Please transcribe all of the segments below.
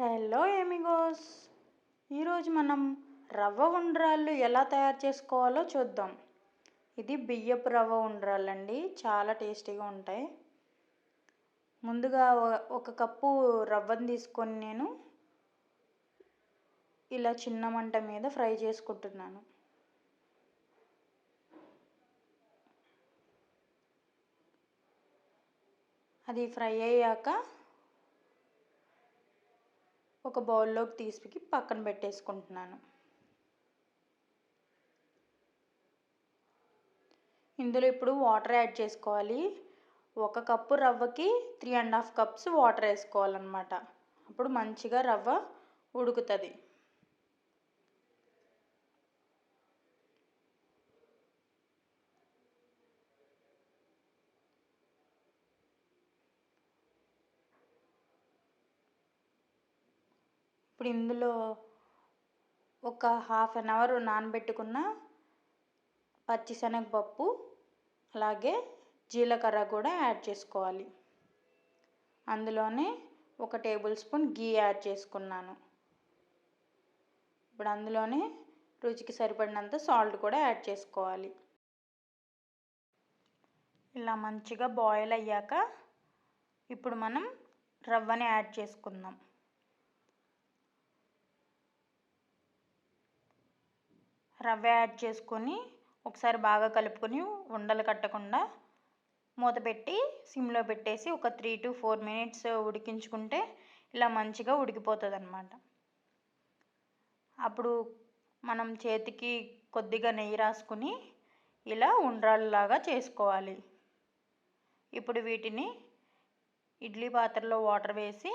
Hello amigos ఈరోజు మనం రవ్వ ఉండ్రాళ్ళు ఎలా తయారు చేసుకోవాలో చూద్దాం. ఇది బియ్యపు రవ్వ ఉండ్రాళ్ళండి చాలా టేస్టీగా ఉంటాయి. ముందుగా ఒక కప్పు రవ్వను తీసుకొని నేను ఇలా చిన్న మంట మీద ఫ్రై చేసుకుంటున్నాను. అది ఫ్రై అయ్యాక ఒక బౌల్లోకి తీసి పక్కన పెట్టేసుకుంటున్నాను. ఇందులో ఇప్పుడు వాటర్ యాడ్ చేసుకోవాలి. ఒక cup రవ్వకి three and half cups water వేసుకోవాలన్నమాట. అప్పుడు మంచిగా రవ్వ ఉడుకుతుంది. ఇప్పుడు ఇందులో ఒక హాఫ్ అన్ అవర్ నానబెట్టుకున్న పచ్చిశనగపప్పు అలాగే జీలకర్ర కూడా యాడ్ చేసుకోవాలి. అందులోనే ఒక టేబుల్ స్పూన్ గీ యాడ్ చేసుకున్నాను. ఇప్పుడు అందులోనే రుచికి సరిపడినంత సాల్ట్ కూడా యాడ్ చేసుకోవాలి. ఇలా మంచిగా బాయిల్ అయ్యాక ఇప్పుడు మనం రవ్వని యాడ్ చేసుకుందాం. రవ్వ యాడ్ చేసుకొని ఒకసారి బాగా కలుపుకొని ఉండలు కట్టకుండా మూత పెట్టి సిమ్లో పెట్టేసి ఒక త్రీ టు ఫోర్ మినిట్స్ ఉడికించుకుంటే ఇలా మంచిగా ఉడికిపోతుంది అనమాట అప్పుడు మనం చేతికి కొద్దిగా నెయ్యి రాసుకుని ఇలా ఉండ్రాళ్ళలాగా చేసుకోవాలి. ఇప్పుడు వీటిని ఇడ్లీ పాత్రలో వాటర్ వేసి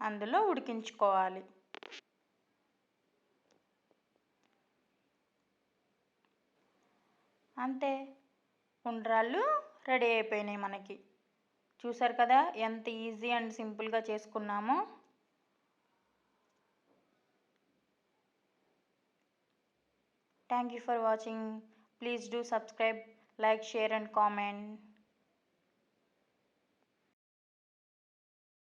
అందులో ఉడికించుకోవాలి. అంతే. ఉండ్రాళ్ళు రెడీ అయిపోయినాయి మనకి. చూసారు కదా ఎంత ఈజీ అండ్ సింపుల్గా చేసుకున్నామో? Thank you for watching. Please do subscribe like share and comment.